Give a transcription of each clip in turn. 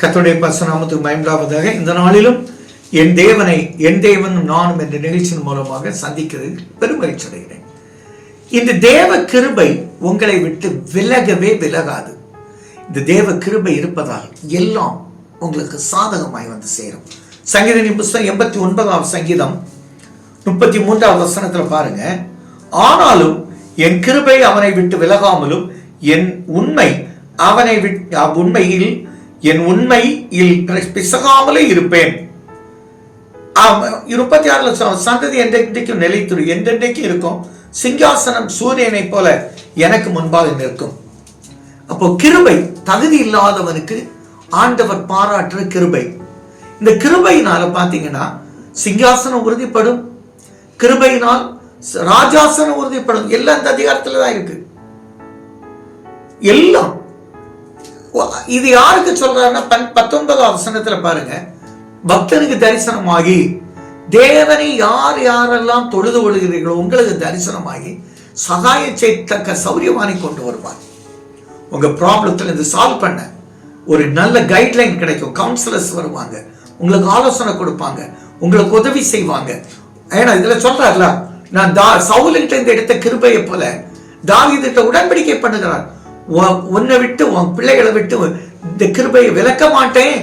கத்துடைய பசுநாமத்துக்கு பயன்படாவதாக இந்த நாளிலும் என் தேவனை என் தேவனும் நானும் என்ற நிகழ்ச்சியின் மூலமாக சந்திக்கிறது. பெருமகிழ்ச்சி அடைகிறேன் இந்த தேவ கிருபை உங்களை விட்டு விலகவே விலகாது. இந்த தேவ கிருபை இருப்பதால் எல்லாம் உங்களுக்கு சாதகமாய் வந்து சேரும். சங்கீதனின் புஸ்தகம் எண்பத்தி ஒன்பதாவது சங்கீதம் முப்பத்தி மூன்றாவது வசனத்தில் பாருங்க. ஆனாலும் என் கிருபை அவனை விட்டு விலகாமலும் என் உண்மை அவனை விட் உண்மையில் என் உண்மையில் பிசகாமலே இருப்பேன். ஆமா, முப்பத்தி ஆறு லட்சம் சந்ததி என்றைக்கும் நிலைத்துரு என்றென்றைக்கும் இருக்கும். சிங்காசனம் சூரியனை போல எனக்கு முன்பாக நிற்கும். அப்போ கிருபை தகுதி இல்லாதவனுக்கு ஆண்டவர் பாராட்டுற கிருபை. இந்த கிருபையினால பாத்தீங்கன்னா சிங்காசனம் உறுதிப்படும். கிருபையினால் ராஜாசனம் உறுதிப்படும். எல்லாம் இந்த அதிகாரத்துல தான் இருக்கு. எல்லாம் இது யாருக்கு சொல்றாருன்னா பன்- பத்தொன்பதாம் வசனத்துல பாருங்க. பக்தனுக்கு தரிசனமாகி தேவனை யார் யாரெல்லாம் தொழுது கொள்கிறீர்களோ உங்களுக்கு தரிசனமாகி சகாயம் செய்யத்தக்க சௌரியமானி கொண்டு வருவார். உங்க ப்ராப்ளத்தில் இருந்து சால்வ் பண்ண ஒரு நல்ல கைட்லைன் கிடைக்கும். கவுன்சிலர்ஸ் வருவாங்க. உங்களுக்கு ஆலோசனை கொடுப்பாங்க. உங்களுக்கு உதவி செய்வாங்க. ஏன்னா இதுல சொல்றாருல நான் தா சவுலுகிட்ட இருந்து எடுத்த கிருபையை போல தாவிதிட்ட உடன்படிக்கை பண்ணுகிறார். உன்னை விட்டு உன் பிள்ளைகளை விட்டு இந்த கிருபையை விலக்க மாட்டேன்.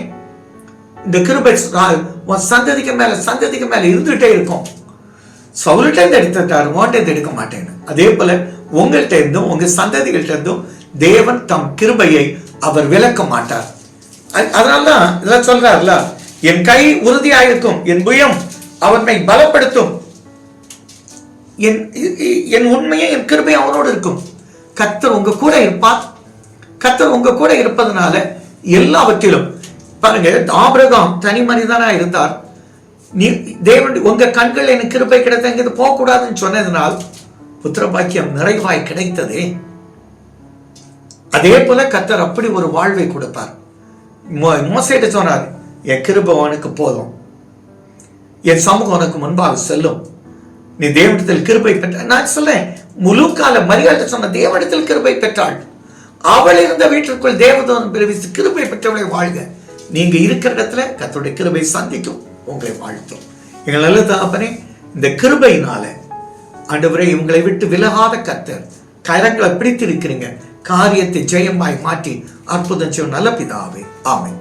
இந்த கிருபை உன் சந்ததிக்கு மேல சந்ததிக்கு மேல இருந்துட்டே இருக்கும். சவுல்கிட்ட இருந்து எடுத்துட்டாரு உன்கிட்ட எடுக்க மாட்டேன்னு. அதே போல உங்கள்கிட்ட இருந்தும் உங்க சந்ததிகள்கிட்ட இருந்தும் தேவன் தம் கிருபையை அவர் விலக்க மாட்டார். அதனால்தான் இதெல்லாம் சொல்றாருல என் கை உறுதியாயிருக்கும் என் புயம் அவனை பலப்படுத்தும். என் என் உண்மையை என் கிருபை அவனோடு இருக்கும். கத்தர் உங்க கூட இருப்பார். கத்தர் உங்க கூட இருப்பதனால எல்லாவற்றிலும் பாருங்க ஆபிரகாம் தனி மனிதனா இருந்தார். நீ தேவன் உங்க கண்கள் எனக்கு கிருப்பை கிடைத்தங்கிறது போகக்கூடாதுன்னு சொன்னதுனால் புத்திர பாக்கியம் நிறைவாய் கிடைத்ததே. அதே போல கத்தர் அப்படி ஒரு வாழ்வை கொடுப்பார். மோ- சொன்னார் என் கிருபை உனக்கு போதும். என் சமூகம் உனக்கு முன்பாக செல்லும். நீ தேவனத்தில் கிருபை பெற்ற நான் சொல்லேன் முழுக்கால மரியாதை சொன்ன தேவனிடத்தில் கிருபை பெற்றாள். அவள் இருந்த வீட்டிற்குள் தேவதன் பிரிவித்து கிருபை பெற்றவளை வாழ்க. நீங்க இருக்கிற இடத்துல கத்தோடைய கிருபை சந்திக்கும் உங்களை வாழ்த்தும். எங்கள் நல்ல தகப்பனே இந்த கிருபையினால ஆண்டவரே உங்களை விட்டு விலகாத கத்தர் கரங்களை பிடித்திருக்கிறீங்க. காரியத்தை ஜெயமாய் மாற்றி அற்புதம் செய்யும் நல்ல பிதாவே. ஆமை